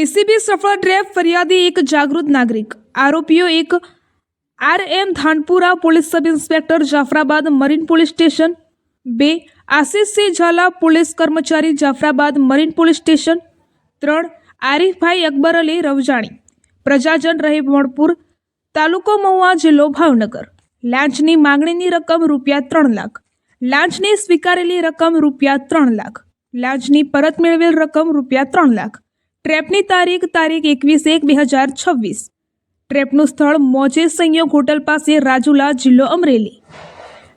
ACB સફળ trap ફરિયાદી એક જાગૃત નાગરિક. આરોપીઓ એક R M Thanpura police sub inspector Jafrabad marine police station, બે આશિષ સિંહ ઝાલા પોલીસ કર્મચારી જાફરાબાદ મરીન પોલીસ સ્ટેશન, ત્રણ આરીફભાઈ અકબર અલી રવજાણી. પ્રજાજન રહે વણપુર તાલુકો મહુવા જિલ્લો ભાવનગર. લાંચની માંગણીની રકમ રૂપિયા ત્રણ લાખ. લાંચની સ્વીકારેલી રકમ રૂપિયા ત્રણ લાખ. લાંચની પરત મેળવેલ રકમ રૂપિયા ત્રણ લાખ. ટ્રેપની તારીખ તારીખ એકવીસ એક બે હજાર છવ્વીસ. ટ્રેપનું સ્થળ મોજે સંયોગ હોટલ પાસે રાજુલા જિલ્લો અમરેલી.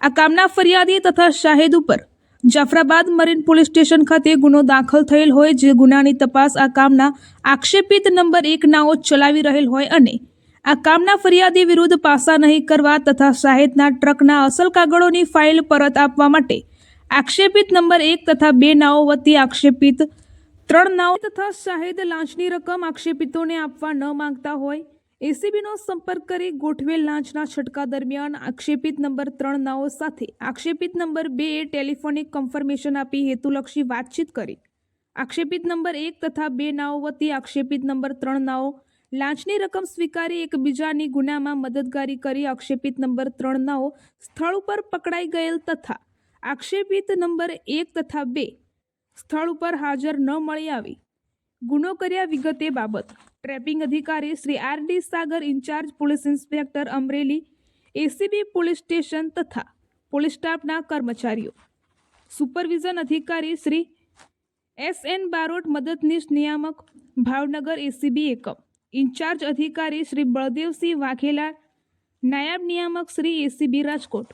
આ કામના ફરિયાદી તથા શાહેદ ઉપર જાફરાબાદ મરીન પોલીસ સ્ટેશન ખાતે ગુનો દાખલ થયેલ હોય જે ગુનાની તપાસ આ કામના આક્ષેપિત નંબર એક નાઓ ચલાવી રહેલ હોય અને આ કામના ફરિયાદી વિરુદ્ધ પાસા નહીં કરવા તથા શાહેદના ટ્રકના અસલ કાગળોની ફાઇલ પરત આપવા માટે આક્ષેપિત નંબર એક તથા બે નાઓ વતી આક્ષેપિત ત્રણ નાવ તથા શાહિદ લાંચની રકમ આક્ષેપિતોને આપવા ન માંગતા હોય, એસીબીનો સંપર્ક કરી ગોઠવેલ લાંચના છટકા દરમિયાન આક્ષેપિત નંબર ત્રણ નાઓ સાથે આક્ષેપિત નંબર બે એ ટેલિફોનિક કન્ફર્મેશન આપી હેતુલક્ષી વાતચીત કરી. આક્ષેપિત નંબર એક તથા બે નાઓ વતી આક્ષેપિત નંબર ત્રણ નાઓ લાંચની રકમ સ્વીકારી એકબીજાની ગુનામાં મદદગારી કરી આક્ષેપિત નંબર ત્રણ નાઓ સ્થળ ઉપર પકડાઈ ગયેલ તથા આક્ષેપિત નંબર એક તથા બે સ્થળ ઉપર હાજર ન મળી આવી. ગુનો કર્યા વિગતે બાબત. ટ્રેપિંગ અધિકારી Shri R D Sagar in-charge police inspector Amreli, ACB police station તથા પોલીસ સ્ટાફના કર્મચારીઓ. સુપરવિઝન અધિકારી શ્રી એસ એન બારોટ મદદનીશ નિયામક, ભાવનગર એસીબી એકમ. ઇન્ચાર્જ અધિકારી શ્રી બળદેવસિંહ વાઘેલા, નાયબ નિયામક શ્રી એસીબી રાજકોટ.